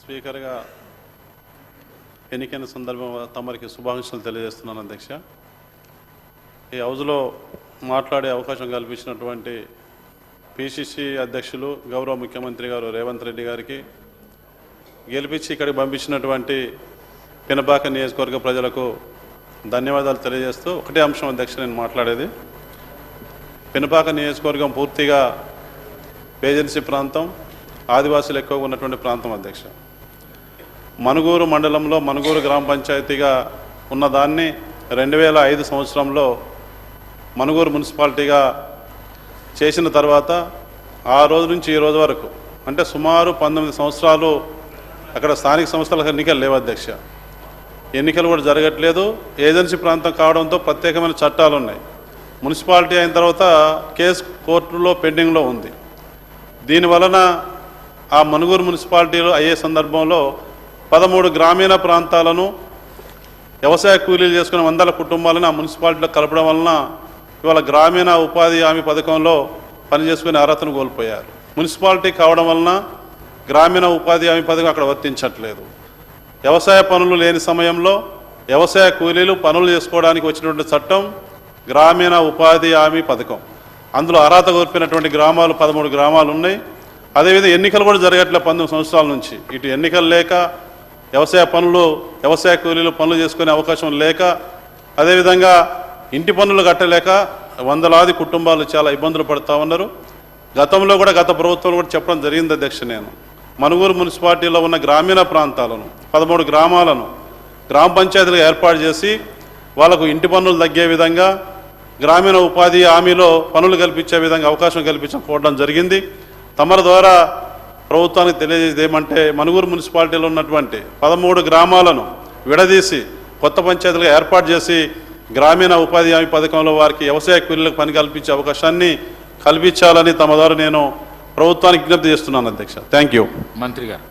స్పీకర్గా ఎన్నికైన సందర్భం తమరికి శుభాకాంక్షలు తెలియజేస్తున్నాను అధ్యక్ష. ఈ హౌజ్లో మాట్లాడే అవకాశం కల్పించినటువంటి పిసిసి అధ్యక్షులు గౌరవ ముఖ్యమంత్రి గారు రేవంత్ రెడ్డి గారికి గెలిపించి ఇక్కడికి పంపించినటువంటి పినపాక నియోజకవర్గ ప్రజలకు ధన్యవాదాలు తెలియజేస్తూ ఒకటే అంశం అధ్యక్ష నేను మాట్లాడేది. పినపాక నియోజకవర్గం పూర్తిగా ఏజెన్సీ ప్రాంతం ఆదివాసులు ఎక్కువగా ఉన్నటువంటి ప్రాంతం అధ్యక్ష. మనుగూరు మండలంలో మనుగూరు గ్రామ పంచాయతీగా ఉన్నదాన్ని రెండు వేల ఐదు సంవత్సరంలో మనుగూరు మున్సిపాలిటీగా చేసిన తర్వాత ఆ రోజు నుంచి ఈ రోజు వరకు అంటే సుమారు పంతొమ్మిది సంవత్సరాలు అక్కడ స్థానిక సంస్థలకు ఎన్నికలు లేవు అధ్యక్ష. ఎన్నికలు కూడా జరగట్లేదు. ఏజెన్సీ ప్రాంతం కావడంతో ప్రత్యేకమైన చట్టాలు ఉన్నాయి. మున్సిపాలిటీ అయిన తర్వాత కేసు కోర్టులో పెండింగ్లో ఉంది. దీని వలన ఆ మనుగూరు మున్సిపాలిటీలో అయ్యే సందర్భంలో పదమూడు గ్రామీణ ప్రాంతాలను వ్యవసాయ కూలీలు చేసుకునే వందల కుటుంబాలను ఆ మున్సిపాలిటీలో కలపడం వలన ఇవాళ గ్రామీణ ఉపాధి హామీ పథకంలో పనిచేసుకునే అర్హతను కోల్పోయారు. మున్సిపాలిటీ కావడం వలన గ్రామీణ ఉపాధి హామీ పథకం అక్కడ వర్తించట్లేదు. వ్యవసాయ పనులు లేని సమయంలో వ్యవసాయ కూలీలు పనులు చేసుకోవడానికి వచ్చినటువంటి చట్టం గ్రామీణ ఉపాధి హామీ పథకం. అందులో అర్హత కోల్పోయినటువంటి గ్రామాలు పదమూడు గ్రామాలు ఉన్నాయి. అదేవిధంగా ఎన్నికలు కూడా జరగట్లే పంతొమ్మిది సంవత్సరాల నుంచి. ఇటు ఎన్నికలు లేక వ్యవసాయ పనులు వ్యవసాయ కూలీలు పనులు చేసుకునే అవకాశం లేక అదేవిధంగా ఇంటి పనులు కట్టలేక వందలాది కుటుంబాలు చాలా ఇబ్బందులు పడుతూ ఉన్నారు. గతంలో కూడా గత ప్రభుత్వం కూడా చెప్పడం జరిగింది అధ్యక్ష నేను. మనుగూరు మున్సిపాలిటీలో ఉన్న గ్రామీణ ప్రాంతాలను పదమూడు గ్రామాలను గ్రామ పంచాయతీలు ఏర్పాటు చేసి వాళ్ళకు ఇంటి పన్నులు తగ్గే విధంగా గ్రామీణ ఉపాధి హామీలో పనులు కల్పించే విధంగా అవకాశం కల్పించకపోవడం జరిగింది. తమరి ద్వారా ప్రభుత్వానికి తెలియజేసేది ఏమంటే మనుగూరు మున్సిపాలిటీలో ఉన్నటువంటి పదమూడు గ్రామాలను విడదీసి కొత్త పంచాయతీలుగా ఏర్పాటు చేసి గ్రామీణ ఉపాధి హామీ పథకంలో వారికి వ్యవసాయ కూలీలకు పని కల్పించే అవకాశాన్ని కల్పించాలని తమ ద్వారా నేను ప్రభుత్వానికి విజ్ఞప్తి చేస్తున్నాను అధ్యక్ష. థ్యాంక్ యూ మంత్రి గారు.